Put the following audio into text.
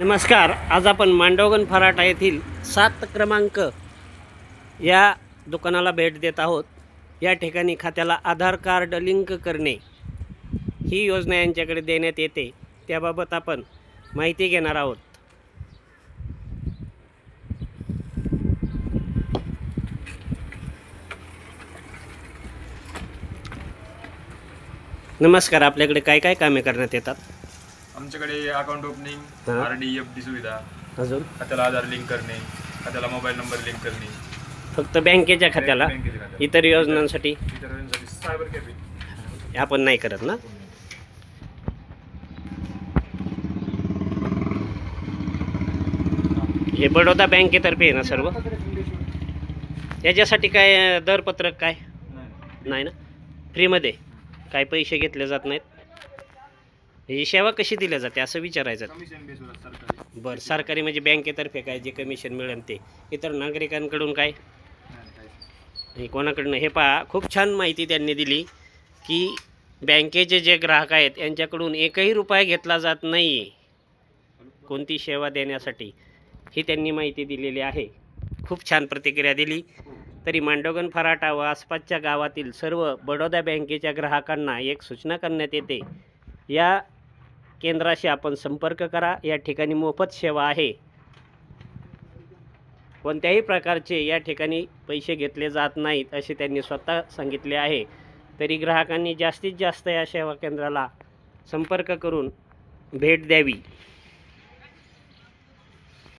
नमस्कार आज आपण मांडवगण फराटा येथील सात क्रमांक या दुकानाला भेट देत आहोत. या ठिकाणी खात्याला आधार कार्ड लिंक करणे ही योजना यांच्याकडे देण्यात येते. त्याबाबत आपण माहिती घेणार आहोत. नमस्कार आपल्याकडे काय काय कामे करण्यात येतात? आमच्याकडे अकाउंट ओपनिंग हा. आर डी एफ डी सुविधा. अजून? खात्याला आधार लिंक करणे खात्याला मोबाईल नंबर लिंक करणे. फक्त बँकेच्या खात्याला? बँकेच्या खात्याला. इतर योजनांसाठी? इतर योजनांसाठी. सायबर कॅफे आपण नाही करत ना? हे बडोदा बँकेतर्फे आहे ना सर्व? याच्यासाठी काय अं, दरपत्रक काय? नाही. ना? फ्रीमध्ये काय पैसे घेतले जात नाहीत? ही सेवा कशी दिल्या जाते? असं विचारायचं. कमिशन बेसवर सरकारी. बरं सरकारी म्हणजे बँकेतर्फे काय जे कमिशन मिळेल ते. इतर नागरिकांकडून काय? नाही, काहीच. कोणाकडनं? हे पहा खूप छान माहिती त्यांनी दिली की बँकेचे जे ग्राहक आहेत यांच्याकडून एकही रुपया घेतला जात नाही कोणती सेवा देण्यासाठी? ही त्यांनी माहिती दिलेली आहे. खूप छान प्रतिक्रिया दिली. तरी मांडोगन फराटा व आसपासच्या गावातील सर्व बडोदा बँकेच्या ग्राहकांना एक सूचना करण्यात येते. या केंद्राशी आपण संपर्क करा. या ठिकाणी मोफत सेवा आहे. कोणत्याही प्रकारचे या ठिकाणी पैसे घेतले जात नाहीत असे त्यांनी स्वतः सांगितले आहे. तरी ग्राहकांनी जास्तीत जास्त या सेवा केंद्राला संपर्क करून भेट द्यावी.